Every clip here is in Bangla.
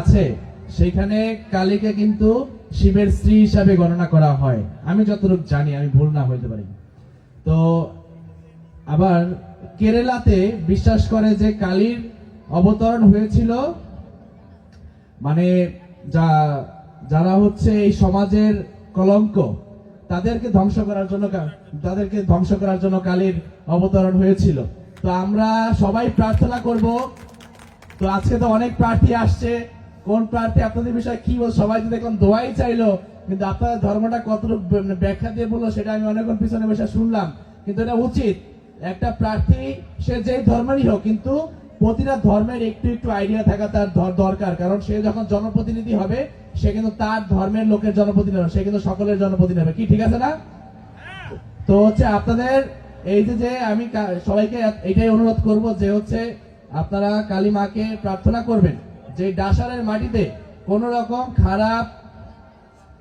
আছে, সেখানে কালীকে কিন্তু শিবের স্ত্রী হিসাবে গণনা করা হয়। আমি যতটুকু জানি, আমি ভুল না হইতে পারি। তো আবার কেরালাতে বিশ্বাস করে যে কালীর অবতরণ হয়েছিল মানে যা, যারা হচ্ছে এই সমাজের কলঙ্ক, তাদেরকে ধ্বংস করার জন্য তাদেরকে ধ্বংস করার জন্য কালীর অবতরণ হয়েছিল। তো আমরা সবাই প্রার্থনা করব। তো আজকে তো অনেক প্রার্থী আসছে। কোন প্রার্থী আপনাদের বিষয়ে কি বল, সবাই তো দেখলাম দোয়াই চাইলো, কিন্তু আপনাদের ধর্মটা কতটুকু ব- ব্যাখ্যা দিয়ে বলল সেটা আমি অনেকক্ষণ পিছনে বসে শুনলাম। কিন্তু এটা উচিত, একটা প্রার্থী, সে যেই ধর্মেরই হোক, কিন্তু প্রতিটা ধর্মের একটু একটু আইডিয়া থাকা তার দরকার। কারণ সে যখন জনপ্রতিনিধি হবে, সে কিন্তু তার ধর্মের লোকের জনপ্রতিনিধি হবে, সে কিন্তু সকলের জনপ্রতিনিধি হবে। কি, ঠিক আছে না? তো হচ্ছে আপনাদের এই যে যে আমি সবাইকে এটাই অনুরোধ করব যে হচ্ছে আপনারা কালী মাকে প্রার্থনা করবেন। যে ডাসারের মাটিতে কোন রকম খারাপ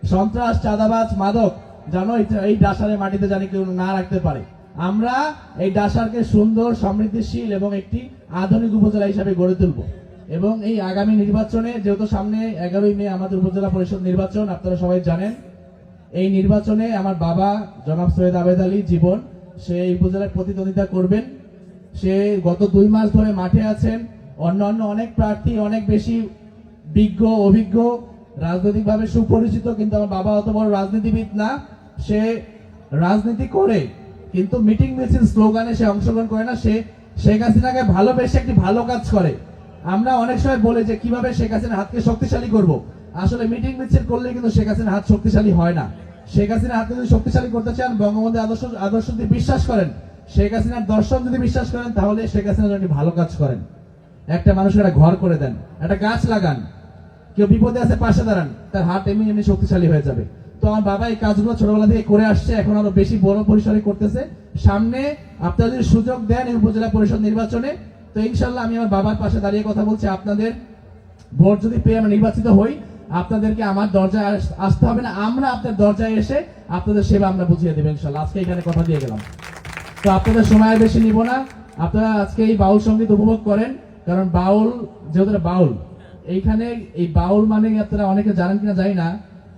সন্ত্রাস, চাঁদাবাজ, মাদক যেন এই- ডাসারের মাটিতে জানি কেউ না রাখতে পারে। আমরা এই ডাসারকে সুন্দর, সমৃদ্ধিশীল এবং একটি আধুনিক উপজেলা হিসাবে গড়ে তুলব। এবং এই আগামী নির্বাচনে যেহেতু সামনে এগারোই মে আমাদের উপজেলা পরিষদ নির্বাচন, আপনারা সবাই জানেন, এই নির্বাচনে আমার বাবা জনাব সৈয়দ আবেদ আলী জীবন, সে এই উপজেলায় প্রতিদ্বন্দ্বিতা করবেন। সে গত দুই মাস ধরে মাঠে আছেন। অন্যান্য অনেক প্রার্থী, অনেক বেশি বিজ্ঞ, অভিজ্ঞ, রাজনৈতিকভাবে সুপরিচিত, কিন্তু আমার বাবা অত বড় রাজনীতিবিদ না। সে রাজনীতি করে, কিন্তু মিটিং মিছিল স্লোগানে সে অংশগ্রহণ করে না। সে শেখ হাসিনাকে ভালোবেসে একটি ভালো কাজ করে। আমরা অনেক সময় বলে যে, কীভাবে শেখ হাসিনার হাতকে শক্তিশালী করব? আসলে মিটিং মিছিল করলে কিন্তু শেখ হাসিনার হাত শক্তিশালী হয় না। শেখ হাসিনার হাতকে যদি শক্তিশালী করতে চান, বঙ্গবন্ধু আদর্শ আদর্শ যদি বিশ্বাস করেন, শেখ হাসিনার দর্শন যদি বিশ্বাস করেন, তাহলে শেখ হাসিনা যদি ভালো কাজ করেন। একটা মানুষের একটা ঘর করে দেন, একটা গাছ লাগান, কেউ বিপদে আছে পাশে দাঁড়ান, তার হাত এমনি এমনি শক্তিশালী হয়ে যাবে। তো আমার বাবা এই কাজগুলো ছোটবেলা থেকে করে আসছে, এখন আরও বেশি বড় পরিসরে করতেছে। সামনে আপনারা যদি সুযোগ দেন উপজেলা পরিষদ নির্বাচনে, তো ইনশাল্লাহ আমি আমার বাবার পাশে দাঁড়িয়ে কথা বলছি, আপনাদের ভোট যদি পেয়ে আমরা নির্বাচিত হই, আপনাদেরকে আমার দরজায় আসতে হবে না, আমরা আপনার দরজায় এসে আপনাদের সেবা আমরা বুঝিয়ে দেবো ইনশাল্লাহ। আজকে এখানে কথা দিয়ে গেলাম। তো আপনাদের সময় বেশি নিব না, আপনারা আজকে এই বাউল সংগীত উপভোগ করেন। কারণ বাউল, যেহেতু বাউল, এইখানে এই বাউল মানে আপনারা অনেকে জানেন কিনা জানি না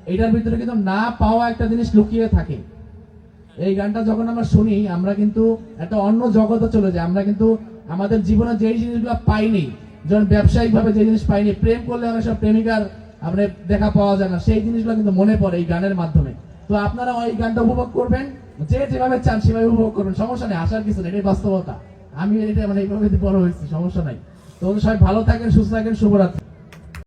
এটার ভিতরে কিন্তু না পাওয়া একটা জিনিস লুকিয়ে থাকে। এই গানটা যখন আমরা শুনি, আমরা কিন্তু একটা অন্য জগতে চলে যাই, আমরা কিন্তু আমাদের জীবনে যেই জিনিসগুলো পাইনি, যেমন ব্যবসায়িক ভাবে যে জিনিস পাইনি, প্রেম করলে অনেক সব প্রেমিকার আমরা দেখা পাওয়া যায় না, সেই জিনিসগুলো কিন্তু মনে পড়ে এই গানের মাধ্যমে। তো আপনারা ওই গানটা উপভোগ করবেন, যে যেভাবে চান সেভাবে উপভোগ করবেন, সমস্যা নেই, আসার কিছু নেই, এটাই বাস্তবতা। আমি এটা মানে এইভাবে বড় হয়েছি, সমস্যা নাই। তো সবাই ভালো থাকেন সুস্থ থাকেন শুভরাত্রি।